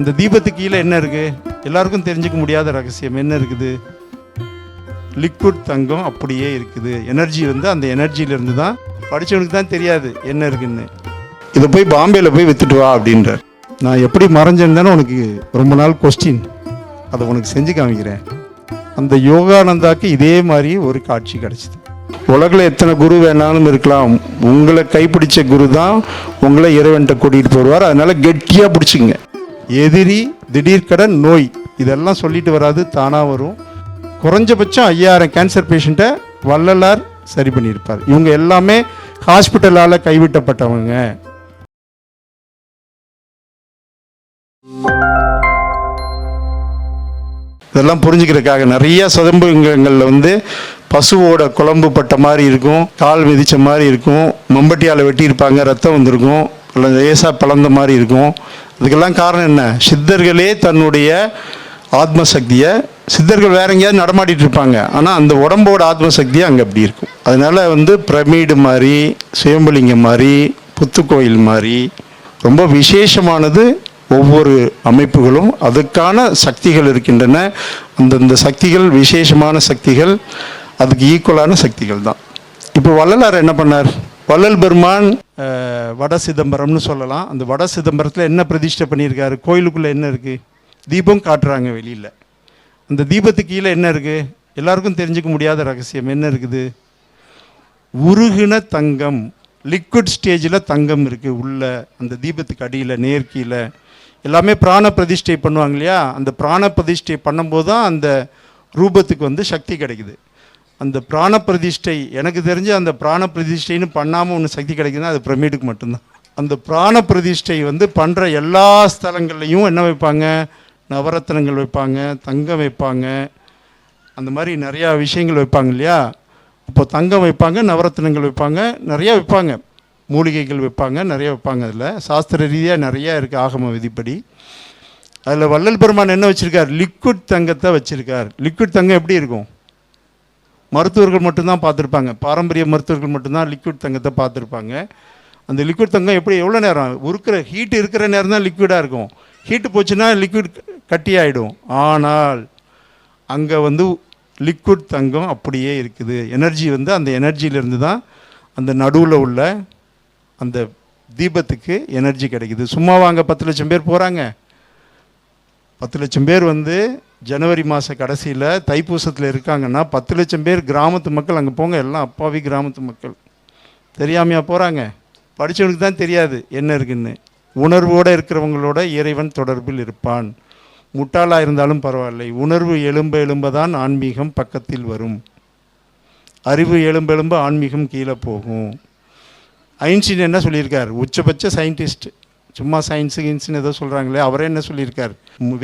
இந்த தீபத்துக்கு கீழே என்ன இருக்குது எல்லாருக்கும் தெரிஞ்சுக்க முடியாத ரகசியம் என்ன இருக்குது? லிக்விட் தங்கம் அப்படியே இருக்குது. எனர்ஜி வந்து அந்த எனர்ஜியிலேருந்து தான் படித்தவனுக்கு தான் தெரியாது என்ன இருக்குன்னு. இதை போய் பாம்பேயில் போய் வித்துட்டு வா அப்படின்றார். நான் எப்படி மறைஞ்சேன்னு தானே உனக்கு ரொம்ப நாள் கொஸ்டின் அதை உனக்கு செஞ்சு காமிக்கிறேன். அந்த யோகானந்தாக்கு இதே மாதிரி ஒரு காட்சி கிடச்சிது. உலகில் எத்தனை குரு வேணாலும் இருக்கலாம். உங்களை கைப்பிடிச்ச குரு தான் உங்களை இறைவன்கிட்ட கூட்டிகிட்டு போடுவார் அதனால் கெட்டியாக பிடிச்சிங்க எதிரி திடீர் கடன் நோய். இதெல்லாம் சொல்லிட்டு வராது தானாக வரும். குறைஞ்சபட்சம் ஐயாயிரம் கேன்சர் பேஷண்ட்டை வள்ளலார் சரி பண்ணியிருப்பார். இவங்க எல்லாமே ஹாஸ்பிட்டலால் கைவிட்டப்பட்டவங்க. இதெல்லாம் புரிஞ்சுக்கிறதுக்காக நிறைய சதம்புங்களில் வந்து பசுவோட குழம்பு பட்ட மாதிரி இருக்கும் கால் மிதித்த மாதிரி இருக்கும் மம்பட்டியால் வெட்டியிருப்பாங்க ரத்தம் வந்திருக்கும். லேசாக பிளந்த மாதிரி இருக்கும். அதுக்கெல்லாம் காரணம் என்ன? சித்தர்களே தன்னுடைய ஆத்ம சக்தியை சித்தர்கள் வேற எங்கேயாவது நடமாடிட்டு இருப்பாங்க. ஆனால் அந்த உடம்போட ஆத்ம சக்தி அங்கே அப்படி இருக்கும். அதனால் வந்து பிரமிடு மாதிரி சுயம்பலிங்கம் மாதிரி புத்துக்கோயில் மாதிரி ரொம்ப விசேஷமானது ஒவ்வொரு அமைப்புகளும் அதுக்கான சக்திகள் இருக்கின்றன. அந்தந்த சக்திகள் விசேஷமான சக்திகள் அதுக்கு ஈக்குவலான சக்திகள் தான். இப்போ வள்ளலார் என்ன பண்ணார்? வள்ளல் பெருமான் வட சிதம்பரம்னு சொல்லலாம். அந்த வட சிதம்பரத்தில் என்ன பிரதிஷ்டை பண்ணியிருக்காரு? கோயிலுக்குள்ளே என்ன இருக்குது தீபம் காட்டுறாங்க வெளியில். அந்த தீபத்துக்கு கீழே என்ன இருக்குது எல்லாருக்கும் தெரிஞ்சுக்க முடியாத ரகசியம் என்ன இருக்குது? உருகின தங்கம் லிக்விட் ஸ்டேஜில் தங்கம் இருக்குது உள்ள அந்த தீபத்துக்கு அடியில் நேர்கீழே. எல்லாமே பிராண பிரதிஷ்டை பண்ணுவாங்க இல்லையா? அந்த பிராண பிரதிஷ்டை பண்ணும்போது தான் அந்த ரூபத்துக்கு வந்து சக்தி கிடைக்குது. அந்த பிராண பிரதிஷ்டை எனக்கு தெரிஞ்சு அந்த பிராண பிரதிஷ்டைன்னு பண்ணாமல் ஒன்று சக்தி கிடைக்குதுன்னா அது பிரமிடுக்கு மட்டும்தான். அந்த பிராண பிரதிஷ்டை வந்து பண்ணுற எல்லா ஸ்தலங்கள்லையும் என்ன வைப்பாங்க? நவரத்னங்கள் வைப்பாங்க தங்கம் வைப்பாங்க. அந்த மாதிரி நிறையா விஷயங்கள் வைப்பாங்க இல்லையா? இப்போ தங்கம் வைப்பாங்க நவரத்னங்கள் வைப்பாங்க நிறையா வைப்பாங்க. மூலிகைகள் வைப்பாங்க நிறைய வைப்பாங்க அதில். சாஸ்திர ரீதியாக நிறையா இருக்குது ஆகம விதிப்படி. அதில் வள்ளல் பெருமான் என்ன வச்சுருக்கார்? லிக்விட் தங்கத்தை வச்சுருக்கார். லிக்விட் தங்கம் எப்படி இருக்கும்? மருத்துவர்கள் மட்டும்தான் பார்த்துருப்பாங்க. பாரம்பரிய மருத்துவர்கள் மட்டும்தான் லிக்விட் தங்கத்தை பார்த்துருப்பாங்க. அந்த லிக்விட் தங்கம் எப்படி எவ்வளோ நேரம்? உருக்கிற ஹீட் இருக்கிற நேரம் தான் லிக்விடாக இருக்கும். ஹீட்டு போச்சுன்னா லிக்விட் கட்டி ஆகிடும் ஆனால் அங்கே வந்து லிக்விட் தங்கம் அப்படியே இருக்குது. எனர்ஜி வந்து அந்த எனர்ஜியிலேருந்து தான் அந்த நடுவில் உள்ள அந்த தீபத்துக்கு எனர்ஜி கிடைக்குது. சும்மா வாங்க பத்து லட்சம் பேர் போகிறாங்க பத்து லட்சம் பேர் வந்து ஜனவரி மாத கடைசியில் தைப்பூசத்தில் இருக்காங்கன்னா பத்து லட்சம் பேர் கிராமத்து மக்கள் அங்கே போங்க எல்லாம் அப்பாவி கிராமத்து மக்கள். தெரியாமையா போகிறாங்க படித்தவனுக்கு தான் தெரியாது என்ன இருக்குன்னு. உணர்வோடு இருக்கிறவங்களோட இறைவன் தொடர்பில் இருப்பான். முட்டாளாக இருந்தாலும் பரவாயில்லை. உணர்வு எலும்ப எலும்ப தான் ஆன்மீகம் பக்கத்தில் வரும். அறிவு எலும்ப எலும்ப ஆன்மீகம் கீழே போகும். ஐன்ஸ்டீன் என்ன சொல்லியிருக்கார்? உச்சபட்ச சயின்டிஸ்ட். சும்மா சயின்ஸு கின்ஸ்னு ஏதோ சொல்கிறாங்களே அவரே என்ன சொல்லியிருக்கார்?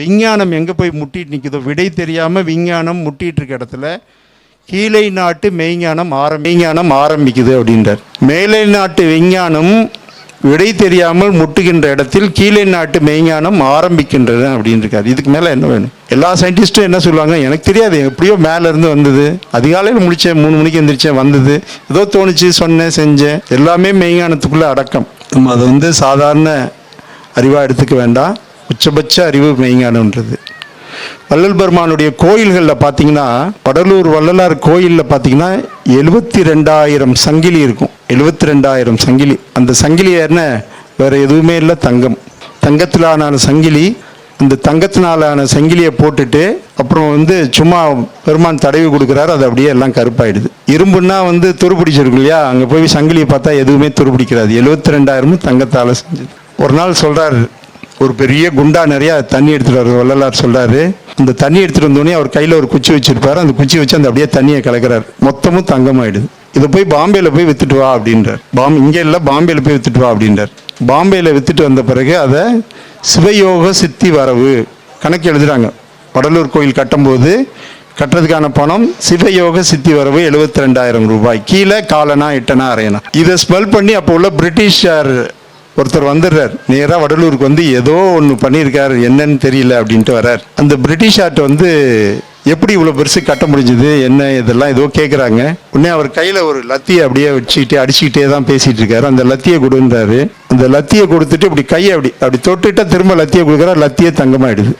விஞ்ஞானம் எங்கே போய் முட்டிட்டு நிற்குதோ விடை தெரியாமல் விஞ்ஞானம் முட்டிகிட்டு இருக்க இடத்துல கீழே நாட்டு மெய்ஞானம் ஆரம் மெய்ஞானம் ஆரம்பிக்குது அப்படின்றார். மேலை நாட்டு விஞ்ஞானம் விடை தெரியாமல் முட்டுகின்ற இடத்தில் கீழே நாட்டு மெய்ஞானம் ஆரம்பிக்கின்றது அப்படின்னு இருக்காரு இதுக்கு மேலே என்ன வேணும்? எல்லா சயின்டிஸ்ட்டும் என்ன சொல்லுவாங்க? எனக்கு தெரியாது. எப்படியோ மேலேருந்து வந்தது. அதிகாலையில் முடித்தேன் மூணு மணிக்கு எந்திரிச்சேன் வந்தது. ஏதோ தோணுச்சு சொன்னேன் செஞ்சேன். எல்லாமே மெய்ஞானத்துக்குள்ளே அடக்கம். நம்ம அதை வந்து சாதாரண அறிவாக எடுத்துக்க வேண்டாம். உச்சபட்ச அறிவு மெய்ஞானன்றது வள்ளல் பெருமானுடைய கோயில்களில் பார்த்தீங்கன்னா வடலூர் வள்ளலார் கோயிலில் பார்த்தீங்கன்னா எழுபத்தி ரெண்டாயிரம் சங்கிலி இருக்கும். எழுபத்தி ரெண்டாயிரம் சங்கிலி. அந்த சங்கிலி என்ன வேறு எதுவுமே இல்லை தங்கம். தங்கத்திலான சங்கிலி இந்த தங்கத்தினாலான சங்கிலியை போட்டுட்டு அப்புறம் வந்து சும்மா பெருமான் தடவி கொடுக்குறாரு அது அப்படியே எல்லாம் கருப்பாயிடுது. இரும்புன்னா வந்து துருப்பிடிச்சிருக்கு இல்லையா? அங்கே போய் சங்கிலியை பார்த்தா எதுவுமே துருப்பிடிக்கிறாது எழுபத்தி ரெண்டாயிரமும் தங்கத்தால் செஞ்சது. ஒரு நாள் சொல்கிறாரு ஒரு பெரிய குண்டா நிறைய தண்ணி எடுத்துட்டு வர வள்ளலார் சொல்றாரு. அந்த தண்ணி எடுத்துட்டு வந்தோடனே அவர் கையில ஒரு குச்சி வச்சிருப்பாரு. அந்த குச்சி வச்சு அந்த அப்படியே தண்ணியை கலக்கிறார். மொத்தமும் தங்கமாயிடுது. இதை போய் பாம்பேல போய் வித்துட்டு வா அப்படின்றார். பாம் இங்க இல்ல பாம்பேல போய் வித்துட்டு வா அப்படின்றார். பாம்பேல வித்துட்டு வந்த பிறகு அதை சிவயோக சித்தி வரவு. கணக்கு எழுதுறாங்க. வடலூர் கோயில் கட்டும்போது கட்டுறதுக்கான பணம் சிவயோக சித்தி வரவு எழுபத்தி ரெண்டாயிரம் ரூபாய். கீழே காலனா இட்டனா அரையனா. இதை ஸ்மெல் பண்ணி அப்போ உள்ள பிரிட்டிஷார் ஒருத்தர் வந்துடுறார். நேராக வடலூருக்கு வந்து ஏதோ ஒன்று பண்ணியிருக்காரு. என்னன்னு தெரியல அப்படின்ட்டு வர்றார். அந்த பிரிட்டிஷார்ட் வந்து எப்படி இவ்வளோ பெருசு கட்ட முடிஞ்சது? என்ன இதெல்லாம் ஏதோ கேட்குறாங்க உடனே அவர் கையில் ஒரு லத்தியை அப்படியே வச்சுக்கிட்டே அடிச்சுக்கிட்டே தான் பேசிகிட்டு இருக்காரு. அந்த லத்தியை கொடுன்றாரு. அந்த லத்தியை கொடுத்துட்டு இப்படி கையை அப்படி அப்படி தொட்டுட்டா திரும்ப லத்தியை கொடுக்குறா லத்தியே தங்கமாயிடுது.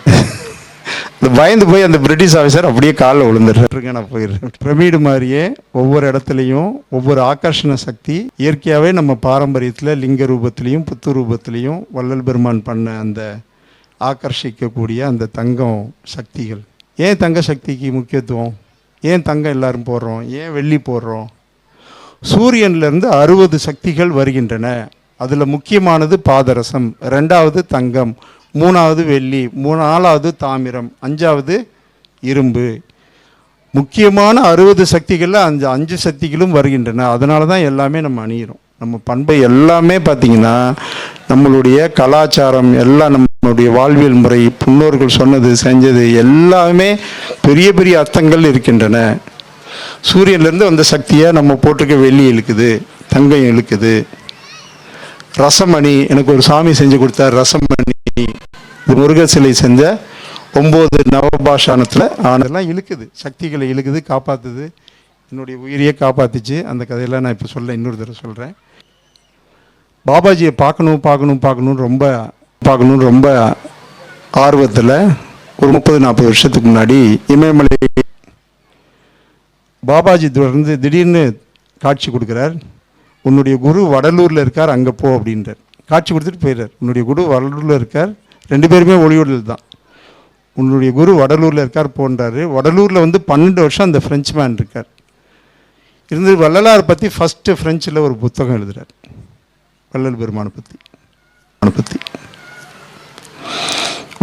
இந்த பயந்து போய் அந்த பிரிட்டிஷ் ஆஃபீஸர் அப்படியே காலில் விழுந்துடுறாருங்க நான் போயிடுறேன். பிரமிடு மாதிரியே ஒவ்வொரு இடத்துலையும் ஒவ்வொரு ஆகர்ஷண சக்தி இயற்கையாகவே நம்ம பாரம்பரியத்தில் லிங்க ரூபத்திலையும் புத்து ரூபத்திலையும் வள்ளல் பெருமான் பண்ண அந்த ஆகர்ஷிக்கக்கூடிய அந்த தங்கம் சக்திகள். ஏன் தங்க சக்திக்கு முக்கியத்துவம்? ஏன் தங்கம் எல்லாரும் போடுறோம்? ஏன் வெள்ளி போடுறோம்? சூரியன்லேருந்து அறுபது சக்திகள் வருகின்றன. அதில் முக்கியமானது பாதரசம். ரெண்டாவது தங்கம். மூணாவது வெள்ளி. மூணு நாலாவது தாமிரம். அஞ்சாவது இரும்பு. முக்கியமான அறுபது சக்திகளில் அஞ்சு அஞ்சு சக்திகளும் வருகின்றன. அதனால தான் எல்லாமே நம்ம அணியிறோம். நம்ம பண்பை எல்லாமே பார்த்திங்கன்னா நம்மளுடைய கலாச்சாரம் எல்லாம் நம்மளுடைய வாழ்வியல் முறை முன்னோர்கள் சொன்னது செஞ்சது எல்லாமே பெரிய பெரிய அர்த்தங்கள் இருக்கின்றன. சூரியன்லேருந்து வந்த சக்தியை நம்ம போட்டிருக்க வெள்ளி இழுக்குது தங்கம் இழுக்குது. ரசமணி எனக்கு ஒரு சாமி செஞ்சு கொடுத்தார் ரசமணி. இது சிலை செஞ்ச ஒம்பது நவபாஷானத்தில் ஆனதெல்லாம் இழுக்குது. சக்திகளை இழுக்குது காப்பாற்றுது என்னுடைய உயிரையே காப்பாத்துச்சு. அந்த கதையெல்லாம் நான் இப்போ சொல்ல இன்னொரு தடவை சொல்கிறேன் பாபாஜியை பார்க்கணும் பார்க்கணும் பார்க்கணும் ரொம்ப பார்க்கணும்னு ரொம்ப ஆர்வத்தில் ஒரு முப்பது நாற்பது வருஷத்துக்கு முன்னாடி இமயமலை பாபாஜி தொடர்ந்து திடீர்னு காட்சி கொடுக்குறார். உன்னுடைய குரு வடலூரில் இருக்கார் அங்கே போ அப்படின்றார். காட்சி கொடுத்துட்டு போயிடுறார். உன்னுடைய குரு வடலூரில் இருக்கார் ரெண்டு பேருமே ஒளிவுடல் தான். உன்னுடைய குரு வடலூரில் இருக்கார் போன்றாரு. வடலூரில் வந்து பன்னெண்டு வருஷம் அந்த ஃப்ரெஞ்சு மேன் இருக்கார். இருந்து வள்ளலார் பற்றி ஃபஸ்ட்டு ஃப்ரெஞ்சில் ஒரு புத்தகம் எழுதுறார். வள்ளல் பெருமானை பற்றி பற்றி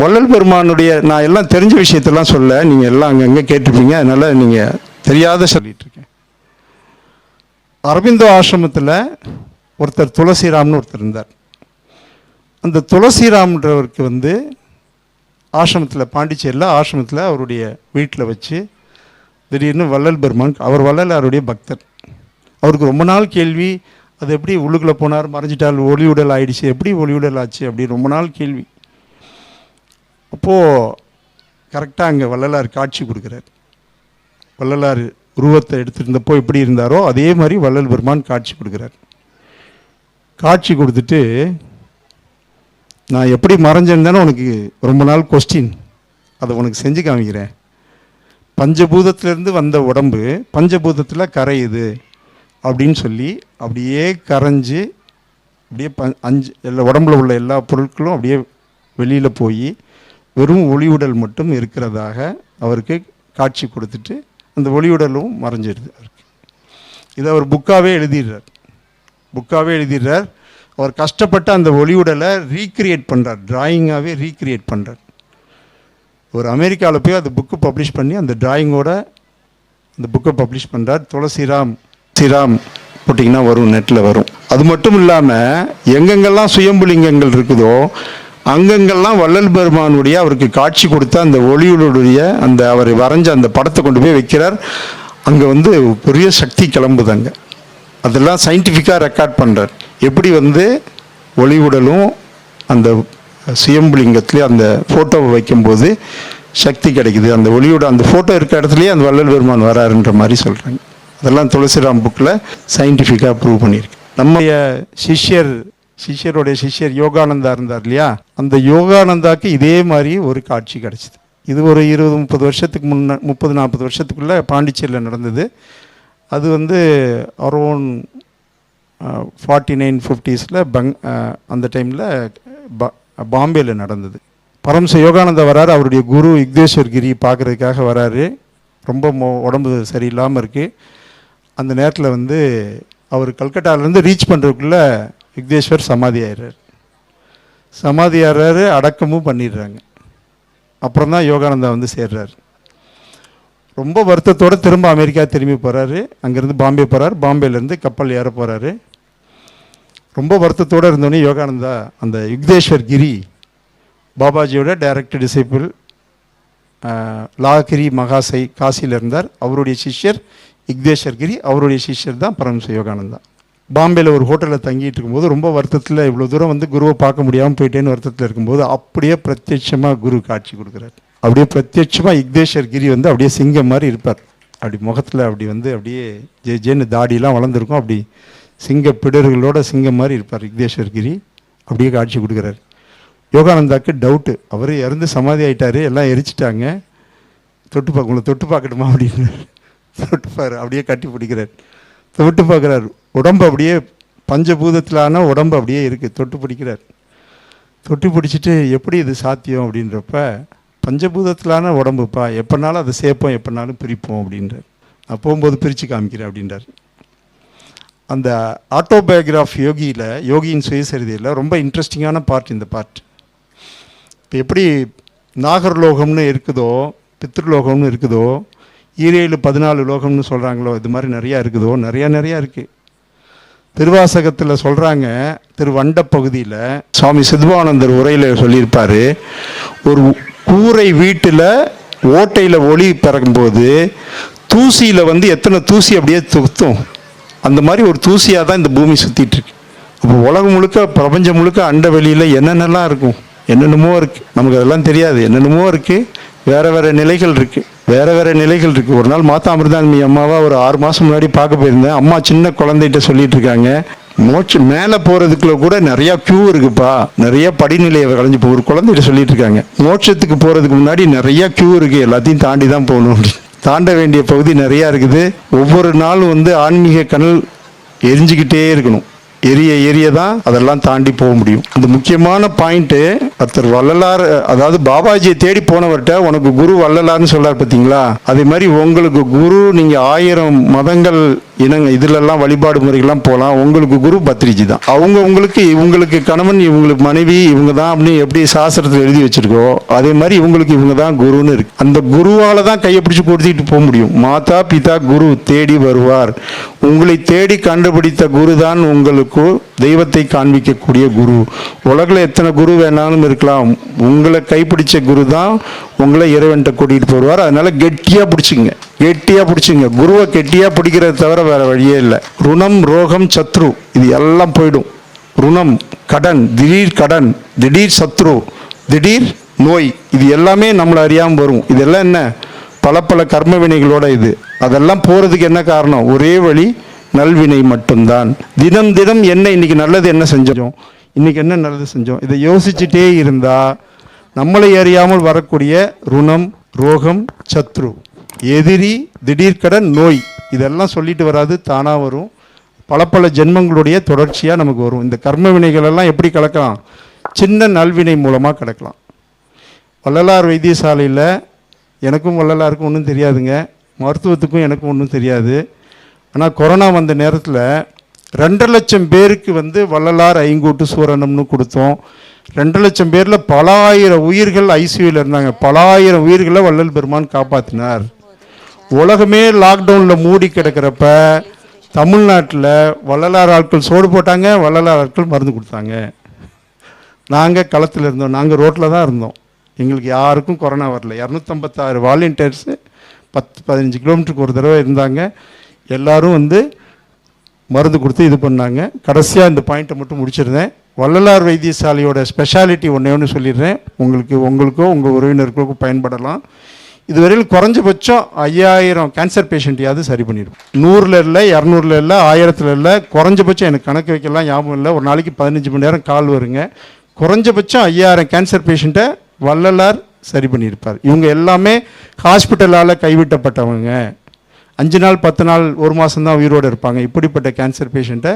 வள்ளல் பெருமானுடைய நான் எல்லாம் தெரிஞ்ச விஷயத்தெல்லாம் சொல்ல நீங்கள் எல்லாம் அங்கங்கே கேட்டிருப்பீங்க அதனால் நீங்கள் தெரியாத சொல்லிட்டு இருக்கேன். அரவிந்தோ ஆசிரமத்தில் ஒருத்தர் துளசிராம்னு ஒருத்தர் இருந்தார். அந்த துளசிராம்ன்றவருக்கு வந்து ஆசிரமத்தில் பாண்டிச்சேரியில் ஆசிரமத்தில் அவருடைய வீட்டில் வச்சு திடீர்னு வள்ளல் பெருமான் அவர் வள்ளலாருடைய பக்தர். அவருக்கு ரொம்ப நாள் கேள்வி அது எப்படி உள்ளுக்குள்ளே போனார் மறைஞ்சிட்டால் ஒளியுடல் ஆயிடுச்சு எப்படி ஒளியுடல் ஆச்சு அப்படி ரொம்ப நாள் கேள்வி. அப்போது கரெக்டாக அங்கே வள்ளலார் காட்சி கொடுக்குறார். வள்ளலார் உருவத்தை எடுத்திருந்தப்போ எப்படி இருந்தாரோ அதே மாதிரி வள்ளல் பெருமான் காட்சி கொடுக்குறார். காட்சி கொடுத்துட்டு நான் எப்படி மறைஞ்சிருந்தேன்னு உனக்கு ரொம்ப நாள் கொஸ்டின் அதை உனக்கு செஞ்சு காமிக்கிறேன். பஞ்சபூதத்திலேருந்து வந்த உடம்பு பஞ்சபூதத்தில் கரையுது அப்படின்னு சொல்லி அப்படியே கரைஞ்சி அப்படியே ப அஞ்சு எல்லா உடம்புல உள்ள எல்லா பொருட்களும் அப்படியே வெளியில் போய் வெறும் ஒளியுடல் மட்டும் இருக்கிறதாக அவருக்கு காட்சி கொடுத்துட்டு அந்த ஒளியுடலும் மறைஞ்சிடுது அவருக்கு. இதை அவர் புக்காகவே எழுதிடுறார். புக்காகவே எழுதிடுறார். அவர் கஷ்டப்பட்டு அந்த ஒளியுடலை ரீக்ரியேட் பண்ணுறார் டிராயிங்காகவே ரீக்ரியேட் பண்ணுறார் ஒரு அமெரிக்காவில் போய் அந்த புக்கு பப்ளிஷ் பண்ணி அந்த டிராயிங்கோட அந்த புக்கை பப்ளிஷ் பண்ணுறார் துளசிராம் திராம் போட்டிங்கன்னா வரும் நெட்டில் வரும். அது மட்டும் இல்லாமல் எங்கெங்கெல்லாம் சுயம்புலிங்கங்கள் இருக்குதோ அங்கங்கெல்லாம் வள்ளல் பெருமானுடைய அவருக்கு காட்சி கொடுத்த அந்த ஒளியுடைய அந்த அவர் வரைஞ்ச அந்த படத்தை கொண்டு போய் வைக்கிறார். அங்கே வந்து பெரிய சக்தி கிளம்புது அங்கே அதெல்லாம் சயின்டிஃபிக்காக ரெக்கார்ட் பண்ணுறார் எப்படி வந்து ஒளிவுடலும் அந்த சுயம்புலிங்கத்துலேயே அந்த ஃபோட்டோவை வைக்கும்போது சக்தி கிடைக்குது. அந்த ஒளியோட அந்த ஃபோட்டோ இருக்க இடத்துலையே அந்த வள்ளல் பெருமான் வராருன்ற மாதிரி சொல்கிறாங்க அதெல்லாம் துளசிராம் புக்கில் சயின்டிஃபிக்காக ப்ரூவ் பண்ணியிருக்கு. நம்முடைய சிஷ்யர் சிஷ்யருடைய சிஷ்யர் யோகானந்தா இருந்தார் இல்லையா? அந்த யோகானந்தாக்கு இதே மாதிரி ஒரு காட்சி கிடச்சிது. இது ஒரு இருபது முப்பது வருஷத்துக்கு முன்ன முப்பது நாற்பது வருஷத்துக்குள்ளே பாண்டிச்சேரியில் நடந்தது. அது வந்து அரௌண்ட் ஃபார்ட்டி நைன் ஃபிஃப்டிஸில் பங் அந்த டைமில் பாம்பேயில் நடந்தது. பரமச யோகானந்தா வராரு அவருடைய குரு யுக்தேஸ்வர் கிரி பார்க்குறதுக்காக வராரு. ரொம்ப மோ உடம்பு சரியில்லாமல் இருக்குது அந்த நேரத்தில் வந்து அவர் கல்கட்டாவிலேருந்து ரீச் பண்ணுறதுக்குள்ளே யுக்தேஸ்வர் சமாதி ஆயிடுறாரு சமாதி ஆடுறாரு அடக்கமும் பண்ணிடுறாங்க. அப்புறம் தான் யோகானந்தா வந்து சேர்றாரு. ரொம்ப வருத்தத்தோட திரும்ப அமெரிக்கா திரும்பி போகிறாரு அங்கேருந்து பாம்பே போகிறார் பாம்பேலேருந்து கப்பல் ஏற போகிறாரு ரொம்ப வருத்தத்தோடு இருந்தோடனே யோகானந்தா அந்த யுக்தேஸ்வர் கிரி பாபாஜியோட டைரக்ட் டிசைபிள் லாகிரி மகாசை காசியில் இருந்தார். அவருடைய சிஷ்யர் யுக்தேஸ்வர் கிரி அவருடைய சிஷ்யர் தான் பரமச யோகானந்தா. பாம்பேயில் ஒரு ஹோட்டலில் தங்கிட்டு இருக்கும்போது ரொம்ப வருத்தத்தில் இவ்வளோ தூரம் வந்து குருவை பார்க்க முடியாமல் போயிட்டேன்னு வருத்தத்தில் இருக்கும்போது அப்படியே பிரத்யட்சமாக குரு காட்சி கொடுக்குறாரு. அப்படியே பிரத்யட்சமாக யுக்தேஸ்வர் கிரி வந்து அப்படியே சிங்கம் மாதிரி இருப்பார். அப்படி முகத்தில் அப்படி வந்து அப்படியே ஜே ஜேன்னு தாடியெலாம் வளர்ந்துருக்கும். அப்படி சிங்க பிடர்களோட சிங்கம் மாதிரி இருப்பார் யுக்தேஸ்வர் கிரி. அப்படியே காட்சி கொடுக்குறாரு. யோகானந்தாக்கு டவுட்டு அவர் இறந்து சமாதி ஆகிட்டார் எல்லாம் எரிச்சிட்டாங்க. தொட்டு பார்க்க உங்களை தொட்டு பார்க்கணுமா அப்படின்னு தொட்டுப்பார் அப்படியே கட்டி பிடிக்கிறார். தொட்டு பார்க்குறாரு. உடம்பு அப்படியே பஞ்சபூதத்திலான உடம்பு அப்படியே இருக்குது தொட்டு பிடிக்கிறார். தொட்டு பிடிச்சிட்டு எப்படி இது சாத்தியம் அப்படின்றப்ப பஞ்சபூதத்திலான உடம்புப்பா எப்போனாலும் அதை சேர்ப்போம் எப்போனாலும் பிரிப்போம் அப்படின்றார். நான் போகும்போது பிரித்து காமிக்கிறேன் அப்படின்றார். அந்த ஆட்டோபயோகிராஃப் யோகியில் யோகியின் சுயசரிதையில் ரொம்ப இன்ட்ரெஸ்டிங்கான பார்ட் இந்த பார்ட் இப்போ எப்படி நாகர்லோகம்னு இருக்குதோ பித்ருலோகம்னு இருக்குதோ ஈரேழு பதினாலு லோகம்னு சொல்கிறாங்களோ இது மாதிரி நிறையா இருக்குதோ நிறையா நிறையா இருக்குது திருவாசகத்தில் சொல்கிறாங்க திருவண்ட பகுதியில் சுவாமி சித்வானந்தர் உரையில் சொல்லியிருப்பார் ஒரு கூரை வீட்டில் ஓட்டையில் ஒளி பிறக்கும்போது தூசியில் வந்து எத்தனை தூசி அப்படியே துத்தும். அந்த மாதிரி ஒரு தூசியாக தான் இந்த பூமி சுற்றிட்டுருக்கு அப்போ உலகம் முழுக்க பிரபஞ்சம் முழுக்க அண்ட வெளியில் என்னென்னலாம் இருக்கும்? என்னென்னமோ இருக்குது நமக்கு அதெல்லாம் தெரியாது. என்னென்னமோ இருக்குது வேறு வேறு நிலைகள் இருக்குது வேறு வேறு நிலைகள் இருக்குது ஒரு நாள் மாதா அமிர்தாமி அம்மாவை ஒரு ஆறு மாதம் முன்னாடி பார்க்க போயிருந்தேன். அம்மா சின்ன குழந்தைகிட்ட சொல்லிட்டு இருக்காங்க. மோட்ச மேலே போகிறதுக்குள்ள கூட நிறையா க்யூ இருக்குப்பா. நிறைய படிநிலையை கலைஞ்சு போ ஒரு குழந்தைகிட்ட சொல்லிட்டு இருக்காங்க. மோட்சத்துக்கு போகிறதுக்கு முன்னாடி நிறையா க்யூ இருக்குது எல்லாத்தையும் தாண்டி தான் போகணும். தாண்ட வேண்டிய பகுதி நிறையா இருக்குது. ஒவ்வொரு நாளும் வந்து ஆன்மீக கனல் எரிஞ்சுக்கிட்டே இருக்கணும். எரிய எரிய தான் அதெல்லாம் தாண்டி போக முடியும். இந்த முக்கியமான பாயிண்ட்டு ஒருத்தர் வள்ளலார் அதாவது பாபாஜியை தேடி போனவர்கிட்ட உனக்கு குரு வள்ளலார்னு சொல்றார் பார்த்தீங்களா அதே மாதிரி உங்களுக்கு குரு நீங்க ஆயிரம் மதங்கள் இனங்க இதுலெல்லாம் வழிபாடு முறைகள்லாம் போகலாம் உங்களுக்கு குரு பத்ரிஜி தான். அவங்க உங்களுக்கு இவங்களுக்கு கணவன் இவங்களுக்கு மனைவி இவங்க தான் அப்படின்னு எப்படி சாஸ்திரத்தில் எழுதி வச்சிருக்கோ அதே மாதிரி இவங்களுக்கு இவங்க தான் குருன்னு இருக்கு. அந்த குருவால தான் கையை பிடிச்சி கொடுத்துட்டு போக முடியும். மாதா பிதா குரு தேடி வருவார். உங்களை தேடி கண்டுபிடித்த குரு தான் உங்களுக்கு தெய்வத்தை காண்பிக்கக்கூடிய குரு. உலகில் எத்தனை குரு வேணாலும் இருக்கலாம். உங்களை கைப்பிடிச்ச குரு தான் உங்களை இறைவன்ட்ட கூட்டிகிட்டு போடுவார் அதனால் கெட்டியாக பிடிச்சிங்க கெட்டியாக பிடிச்சிங்க குருவை கெட்டியாக பிடிக்கிறத தவிர வேறு வழியே இல்லை. ருணம் ரோகம் சத்ரு. இது எல்லாம் போயிடும். ருணம் கடன் திடீர் கடன் திடீர் சத்ரு திடீர் நோய். இது எல்லாமே நம்மளை அறியாமல் வரும். இதெல்லாம் என்ன? பல பல கர்ம வினைகளோட இது. அதெல்லாம் போகிறதுக்கு என்ன காரணம்? ஒரே வழி நல்வினை மட்டும்தான். தினம் தினம் என்ன இன்றைக்கி நல்லது என்ன செஞ்சோம்? இன்றைக்கி என்ன நல்லது செஞ்சோம்? இதை யோசிச்சுட்டே இருந்தால் நம்மளை அறியாமல் வரக்கூடிய ருணம் ரோகம் சத்ரு எதிரி திடீர்கடன் நோய் இதெல்லாம் சொல்லிட்டு வராது தானாக வரும். பல பல ஜென்மங்களுடைய தொடர்ச்சியாக நமக்கு வரும். இந்த கர்ம வினைகளெல்லாம் எப்படி கலக்கலாம்? சின்ன நல்வினை மூலமாக கிடக்கலாம் வள்ளலார் வைத்தியசாலையில் எனக்கும் வள்ளலாருக்கும் ஒன்றும் தெரியாதுங்க. மருத்துவத்துக்கும் எனக்கும் ஒன்றும் தெரியாது. ஆனால் கொரோனா வந்த நேரத்தில் ரெண்டரை லட்சம் பேருக்கு வந்து வள்ளலார் ஐங்கூட்டு சூரணம்னு கொடுத்தோம். ரெண்டு லட்சம் பேரில் பல ஆயிரம் உயிர்கள் ஐசியூவில் இருந்தாங்க. பல ஆயிரம் உயிர்களை வள்ளல் பெருமான் காப்பாற்றினார் உலகமே லாக்டவுனில் மூடி கிடக்கிறப்ப தமிழ்நாட்டில் வள்ளலார் ஆட்கள் சோடு போட்டாங்க வள்ளலார் ஆட்கள் மருந்து கொடுத்தாங்க. நாங்கள் களத்தில் இருந்தோம். நாங்கள் ரோட்டில் தான் இருந்தோம். எங்களுக்கு யாருக்கும் கொரோனா வரல. இரநூத்தம்பத்தாறு வாலண்டியர்ஸு பத்து பதினஞ்சு கிலோமீட்டருக்கு ஒரு தடவை இருந்தாங்க. எல்லாரும் வந்து மருந்து கொடுத்து இது பண்ணாங்க. கடைசியாக இந்த பாயிண்ட்டை மட்டும் முடிச்சிருந்தேன். வள்ளலார் வைத்தியசாலையோட ஸ்பெஷாலிட்டி ஒன்றே ஒன்று சொல்லிடுறேன். உங்களுக்கு உங்களுக்கோ உங்கள் உறவினர்களுக்கோ பயன்படலாம். இதுவரையில் குறைஞ்சபட்சம் ஐயாயிரம் கேன்சர் பேஷண்ட்டையாவது சரி பண்ணிடும் நூறில் இல்லை இரநூறுல இல்லை ஆயிரத்தில் இல்லை குறைஞ்சபட்சம் எனக்கு கணக்கு வைக்கலாம் ஞாபகம் இல்லை. ஒரு நாளைக்கு பதினஞ்சு மணி நேரம் கால் வருங்க. குறைஞ்சபட்சம் ஐயாயிரம் கேன்சர் பேஷண்ட்டை வள்ளலார் சரி பண்ணியிருப்பார். இவங்க எல்லாமே ஹாஸ்பிட்டலால் கைவிட்டப்பட்டவங்க. அஞ்சு நாள் பத்து நாள் ஒரு மாதம் தான் உயிரோடு இருப்பாங்க. இப்படிப்பட்ட கேன்சர் பேஷண்ட்டை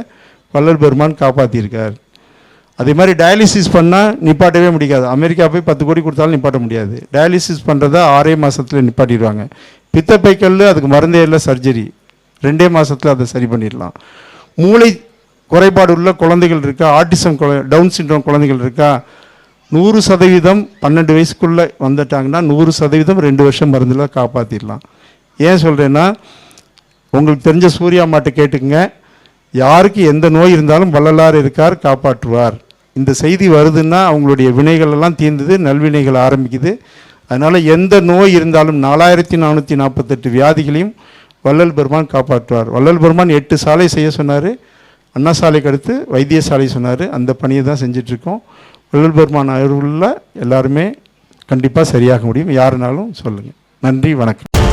வல்லல் பெருமான் காப்பாற்றியிருக்கார் அதே மாதிரி டயாலிசிஸ் பண்ணால் நிப்பாட்டவே முடியாது. அமெரிக்கா போய் பத்து கோடி கொடுத்தாலும் நிப்பாட்ட முடியாது. டயாலிசிஸ் பண்ணுறத ஆறே மாதத்தில் நிப்பாட்டிடுவாங்க. பித்தப்பைக்கல் அதுக்கு மருந்தே இல்லை சர்ஜரி ரெண்டே மாதத்தில் அதை சரி பண்ணிடலாம். மூளை குறைபாடு உள்ள குழந்தைகள் இருக்கா? ஆட்டிசம் டவுன் சிண்ட்ரோம் குழந்தைகள் இருக்கா? நூறு சதவீதம் பன்னெண்டு வயசுக்குள்ளே வந்துட்டாங்கன்னா நூறு சதவீதம் ரெண்டு வருஷம் மருந்தில் காப்பாற்றிடலாம் ஏன் சொல்கிறேன்னா உங்களுக்கு தெரிஞ்ச சூர்யா மாட்டை கேட்டுக்குங்க. யாருக்கு எந்த நோய் இருந்தாலும் வள்ளலார் இருக்கார் காப்பாற்றுவார். இந்த செய்தி வருதுன்னா அவங்களுடைய வினைகள் எல்லாம் தீர்ந்தது நல்வினைகள் ஆரம்பிக்குது. அதனால் எந்த நோய் இருந்தாலும் நாலாயிரத்தி நானூற்றி நாற்பத்தெட்டு வியாதிகளையும் வள்ளல் பெருமான் காப்பாற்றுவார். வள்ளல் பெருமான் எட்டு சாலை செய்ய சொன்னார். அண்ணா சாலைக்கு அடுத்து வைத்தியசாலை சொன்னார். அந்த பணியை தான் செஞ்சிட்ருக்கோம். வள்ளல் பெருமான் அருளில் எல்லாருமே கண்டிப்பாக சரியாக முடியும். யாருனாலும் சொல்லுங்கள் நன்றி வணக்கம்.